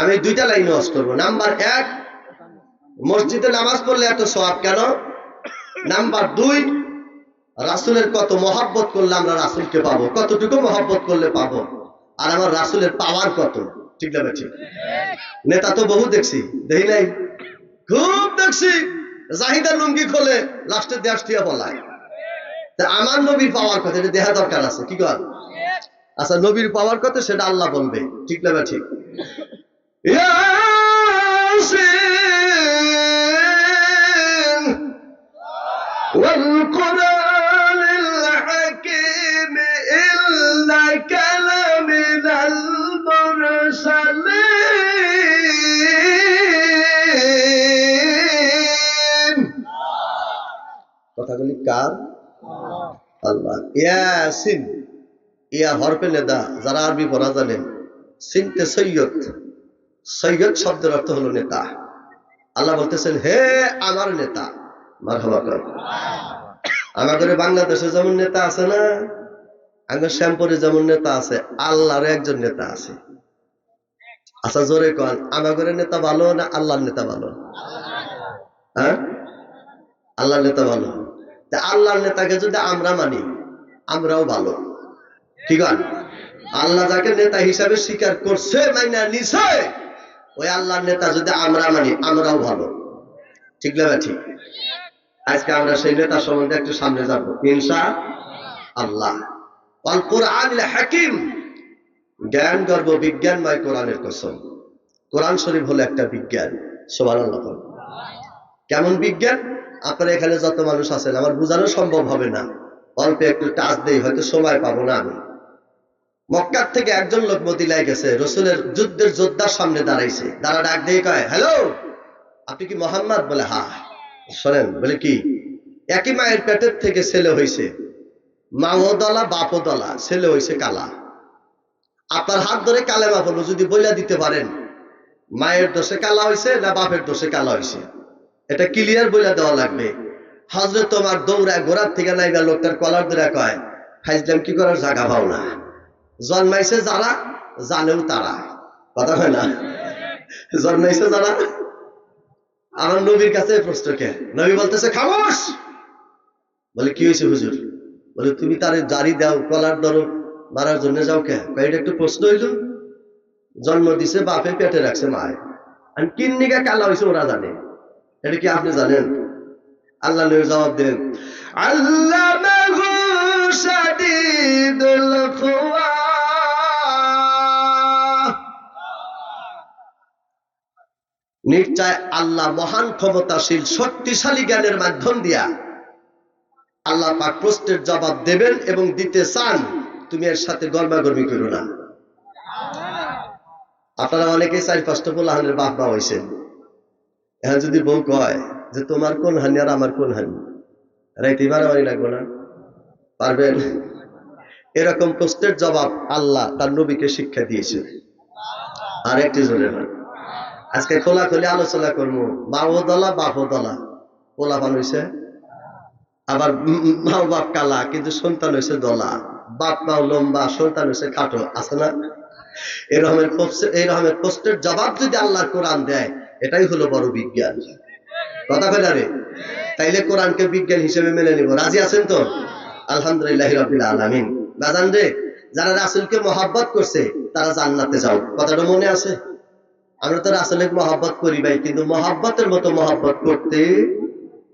আমি দুইটা লাইন ওয়াজ করব নাম্বার এক, মসজিদে নামাজ পড়লে এত সওয়াব কেন? নাম্বার দুই, রাসুলের কত মহাব্বত করলে আমরা রাসুলকে পাবো? কতটুকু মহাব্বত করলে পাবো? আর আমার রাসুলের পাওয়ার কত? ঠিক না ঠিক নেতা তো বহু দেখছি, দেখি নাই? খুব দেখছি। জাহিদা লুঙ্গি খোলে, লাস্টে দেশ দিয়ে বলায় তা আমার নবীর পাওয়ার কথা এটা দেহা দরকার আছে, কি কর? আচ্ছা নবীর পাওয়ার কথা সেটা আল্লাহ বলবে, ঠিক না ঠিক ইয়াসিন والقرآن الحكيم إنك لمن المرسلين কথাগুলি কার আল্লাহ ইয়াসিন ইয়া হরফে নেদা যারা আরবি পড়া জানেন সিনতে সৈয়দ সৈয়দ শব্দের অর্থ হলো নেতা। আল্লাহ বলতেছেন, হে আমার নেতা আমাদের বাংলাদেশে যেমন নেতা আছে না, আমাদের শ্যামপুরে যেমন নেতা আছে, আল্লাহর একজন নেতা আছে। আচ্ছা জোরে কন আমাদের নেতা ভালো না আল্লাহর নেতা ভালো? হ্যাঁ? আল্লাহর নেতা ভালো। আল্লাহর নেতাকে যদি আমরা মানি, আমরাও ভালো। ঠিক আছে আল্লাহ যাকে নেতা হিসাবে স্বীকার করছে, মাইনা নিছে ওই আল্লাহর নেতা যদি আমরা মানি, আমরাও ভালো। ঠিক না ঠিক? আজকে আমরা সেই নেতা সম্বন্ধে একটু সামনে যাব। ইনসা আল্লাহ। অল কোরআন হাকিম। জ্ঞান, গর্ব, বিজ্ঞানময় কোরআনের কসম। কোরআন শরীফ হলো একটা বিজ্ঞান। আল্লাহ কেমন বিজ্ঞান? আপনারা এখানে যত মানুষ আছেন, আমার বোঝানো সম্ভব হবে না। অল্প একটু টাচ দেই, হয়তো সময় পাবো না আমি। মক্কার থেকে একজন লোক মদিলায় গেছে, রসুলের যুদ্ধের যোদ্ধার সামনে দাঁড়াইছে। দাঁড়া ডাক দিয়ে কয়, হ্যালো, আপনি কি মোহাম্মদ? বলে, হা। শোনেন, বলে কি, একই মায়ের পেটের থেকে ছেলে হয়েছে মাও দলা বাপও দলা ছেলে হয়েছে কালা। আপনার হাত ধরে কালেমা পড়ল যদি বইলা দিতে পারেন, মায়ের দোষে কালা হয়েছে না বাপের দোষে কালা হয়েছে এটা ক্লিয়ার বইলা দেওয়া লাগবে। হজরত তোমার দৌড়ায় গোড়ার থেকে নাইবা লোকটার কলার ধরে কয়, ফাইজলাম কি করার জায়গা পাও না? জন্মাইছে যারা, জানেও তারা। কথা হয় না? জন্মাইছে যারা? আমার নবীর কাছে প্রশ্ন কে? নবী বলতেছে, খামোশ! বলে, কি হয়েছে হুজুর? বলে, তুমি তার জারি দাও, কলার ধরো, মারার জন্য যাও কে? এটা একটু প্রশ্ন হইল। জন্ম দিছে বাপে, পেটে রাখছে মায়। আর কিন্নিকা কালা হয়েছে ওরা জানে। এটা কি আপনি জানেন? আল্লাহ নবী জবাব দেন আল্লামাহু নিশ্চয় আল্লাহ মহান ক্ষমতাশীল, শক্তিশালী জ্ঞানের মাধ্যম দিয়া আল্লাহ পাক প্রশ্নের জবাব দেবেন এবং দিতে চান, তুমি এর সাথে গর্মাগর্মি করো না। আপনারা অনেকে চারি পাঁচটা পোলাহানের বাপ মা হয়েছেন এখন যদি বউ কয় যে, তোমার কোন হানি আর আমার কোন হানি? রাইতে মারামারি লাগবে না। পারবেন? এরকম প্রশ্নের জবাব আল্লাহ তার নবীকে শিক্ষা দিয়েছে। আর একটি জোরে না আজকে খোলাখুলি আলোচনা করব। মাও দলা বাপও দলা পোলা পান হয়েছে আবার মাও বাপ কালা, কিন্তু সন্তান হয়েছে দলা। বাপ মাও লম্বা, সন্তান হয়েছে খাটো, আছে না? এরকমের এইরকমের প্রশ্নের জবাব যদি আল্লাহর কোরআন দেয়, এটাই হলো বড় বিজ্ঞান। কথা বলে রে? তাইলে কোরআনকে বিজ্ঞান হিসেবে মেনে নিব। রাজি আছেন তো? আলহামদুলিল্লাহ রবিল আলমিন। বাজান রে, যারা রাসুলকে মহাব্বত করছে, তারা জান্নাতে যাও। কথাটা মনে আছে? আমরা তো রাসুলের মহাব্বত করি ভাই, কিন্তু মহাব্বতের মতো মহাব্বত করতে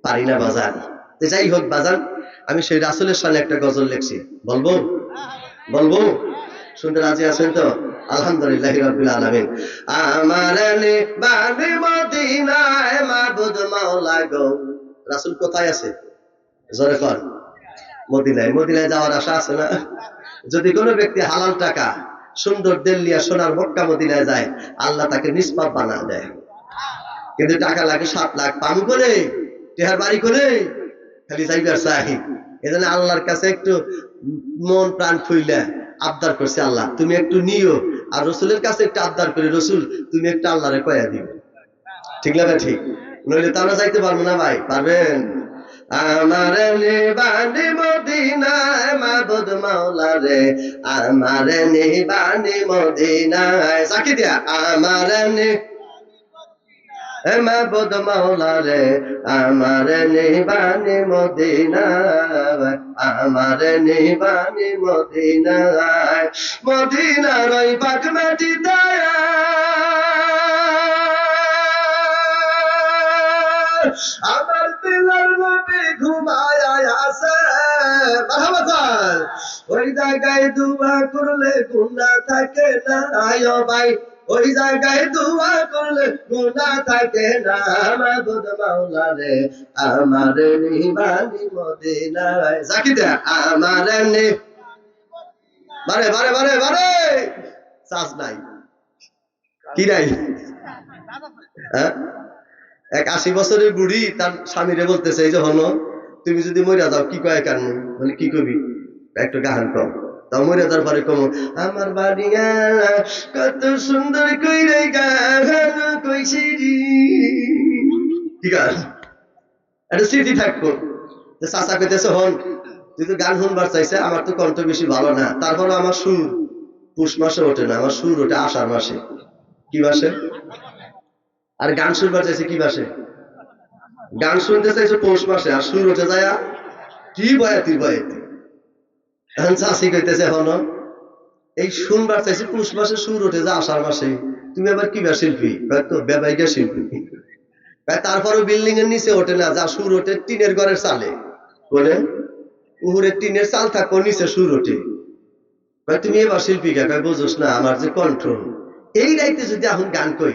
পারি না বাজার। যাই হোক বাজার, আমি সেই রাসুলের সামনে একটা গজল লিখছি। বলব? বলব? শুনতে রাজি আছেন তো? আলহামদুলিল্লাহ রাব্বিল আলামিন। আমার মাওলা গো। রাসূল কোথায় আছে? জোরে কর। মদিনায়। মদিনায় যাওয়ার আশা আছে না? যদি কোনো ব্যক্তি হালাল টাকা সুন্দর দিল্লিয়া সোনার মক্কা মদিনায় যায়, আল্লাহ তাকে নিষ্পাপ বানা দেয়। কিন্তু টাকা লাগে সাত লাখ পাম করে টেহার বাড়ি করে খালি যাইবার চাই। এজন্য আল্লাহর কাছে একটু মন প্রাণ খুইলে আবদার করছে আল্লাহ, তুমি একটু নিও। আর রসুলের কাছে একটু আবদার করি, রসুল, তুমি একটু আল্লাহরে কয়া দিও। ঠিক না ঠিক? নইলে তো আমরা যাইতে পারব না ভাই, পারবেন? আমার নিবানি মদিনায় মাবুদ মাওলা রে আমার নিবানি মদিনায়। সাকি দিয়া আমার নি মাবুদ মাওলা রে আমার নিবানি মদিনায়, আমার নিবানি মদিনায়। মদিনার ওই পাক মাটি আমার দিলার ঘুমায় খান। ওই জায়গায় দুয়া করলে গুণা থাকে না আয় ভাই। ওই জায়গায় দুয়া করলে গুণা থাকে না মাবুদ মাওলা রে আমার নিবানি মদিনায়। জাকি দে আমার নি বারে বারে বারে বারে। চাষ নাই। কি নাই? হ্যাঁ? এক আশি বছরের বুড়ি তার স্বামীরে বলতেছে, এই যে হলো তুমি যদি মরিয়া যাও, কি কয় কেন বলে, কি কবি? একটু গান কম তাও মরিয়া যাওয়ার পরে কম, আমার বাড়িয়া কত সুন্দর কইরে গান কইছি রে। কি গান একটা স্মৃতি থাকব। চাচা কইতেছে, হন তো গান শুনবার চাইছে, আমার তো কণ্ঠ বেশি ভালো না। তারপরে আমার সুর পুষ মাসে ওঠে না, আমার সুর ওঠে আষাঢ় মাসে। কি মাসে? আর গান শুনবার চাইছে কি মাসে গান শুনতে চাইছে পৌষ মাসে আর সুর উঠে যায় কি বয়াতি বয়াতি? এখন চাষি কইতেছে হন এই শুনবার চাইছে পৌষ মাসে সুর উঠে যায় আষাঢ় মাসে। তুমি আবার কি শিল্পী? ব্যবসায়িকা শিল্পী। কয়, তারপরও বিল্ডিং এর নিচে ওঠে না, যা সুর ওঠে টিনের ঘরের চালে। বলে উপরে টিনের চাল থাকো নিচে সুর ওঠে। তুমি এবার শিল্পীকা কয়, বুঝোস না, আমার যে কণ্ঠ এই রাইতে যদি এখন গান কই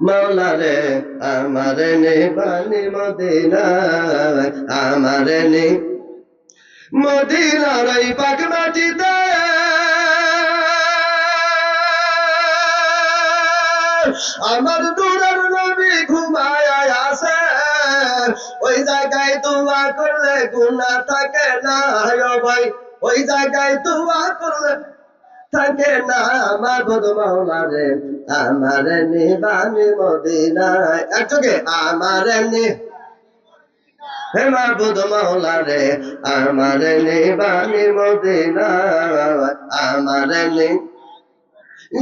নি মাওলা রে আমার নিবানি মদিনায়, আমার নি মদিনার এই পাক মাটিতে। আমার দূরের নবী ঘুমায় আছে, ওই জায়গায় দোয়া করলে গুণা থাকে না ভাই ওই জায়গায় দোয়া করলে থাকে না আমার বদ মাওলা রে আমার নিবানি মদিনায়। একযোগে আমার নি হে মাবুদ মাওলা আমার নিবানি মদিনায়, আমার নি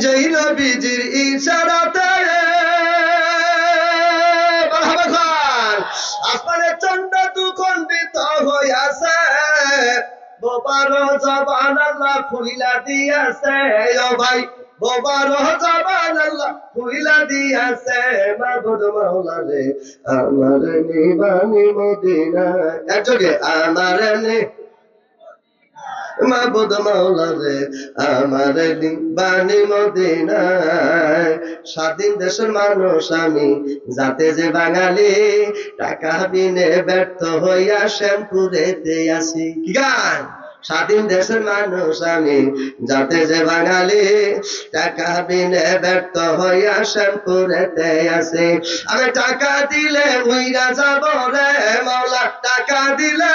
যেই নবীজির ইশারাতে। হইয়াছে। বোবার জবান আল্লাহ খুইলা দিয়াছে, ও ভাই। বোবার জবান আল্লাহ খুইলা দিয়াছে মাবুদ মাওলা রে আমার নিবানি মদিনা একযোগে আমার নি মাবুদ মাওলা রে, আমার মদিনায়। স্বাধীন দেশের মানুষ আমি, যাতে যে বাঙালি টাকা বিনে ব্যর্থ হইয়া শ্যামপুরেতে আসি গান? স্বাধীন দেশের মানুষ আমি, যাতে যে বাঙালি টাকা বিনে ব্যর্থ হইয়া শ্যামপুরেতে আসি আমি টাকা দিলে উইরা যাব রে মাওলা, টাকা দিলে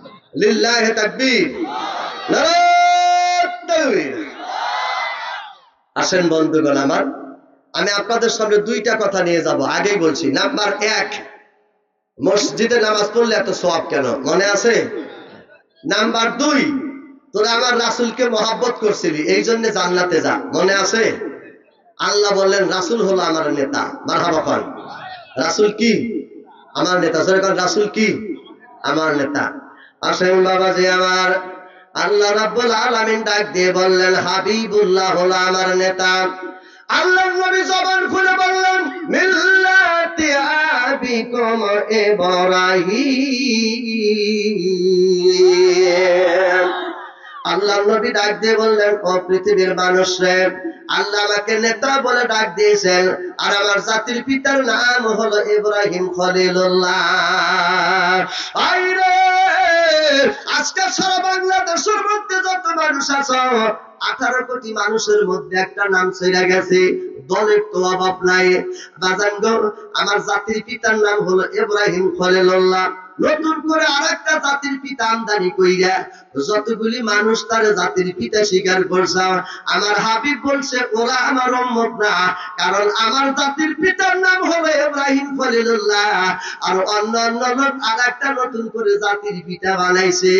লিল্লাহ তাকবীর। আসেন বন্ধুগণ আমার, আমি আপনাদের সামনে দুইটা কথা নিয়ে যাব। আগেই বলছি, নাম্বার এক, মসজিদে নামাজ পড়লে এত সওয়াব কেন? মনে আছে? নাম্বার দুই, তোরা আমার রাসূলকে মহাব্বত করছিলি, এই জন্য জান্নাতে যা। মনে আছে? আল্লাহ বললেন, রাসুল হলো আমার নেতা। মারহাবা খান। রাসূল কি? আমার নেতা। সরকার রাসুল কি? আমার নেতা। আসেন বাবাজি আমার। আল্লাহ রাব্বুল আলামিন ডাক দিয়ে বললেন, হাবিবুল্লাহ হলো আমার নেতা। আল্লাহ নবী জবান খুলে বললেন, মিল্লাতি আবিকুম ইব্রাহিম। আল্লাহ নবী ডাক দিয়ে বললেন, ও পৃথিবীর মানুষ রে, আল্লাহ আমাকে নেতা বলে ডাক দিয়েছেন, আর আমার জাতির পিতার নাম হলো ইব্রাহিম খলিলুল্লাহ। আই রে! আজকে সারা বাংলাদেশের মধ্যে যত মানুষ আছে আঠারো কোটি মানুষের মধ্যে একটা নাম ছেড়ে গেছে দলের তো অভাব নাই। বাজান গো, আমার জাতির পিতার নাম হলো ইব্রাহিম খলিলুল্লাহ। নতুন করে আরেকটা জাতির পিতা আমদানি কইরা যতগুলি মানুষ তার জাতির পিতা স্বীকার করছে আমার হাবিব বলছে ওরা আমার উম্মত না কারণ আমার জাতির পিতার নাম হলো ইব্রাহিম খলিলুল্লাহ। আর অন্য অন্য লোক আর একটা নতুন করে জাতির পিতা বানাইছে।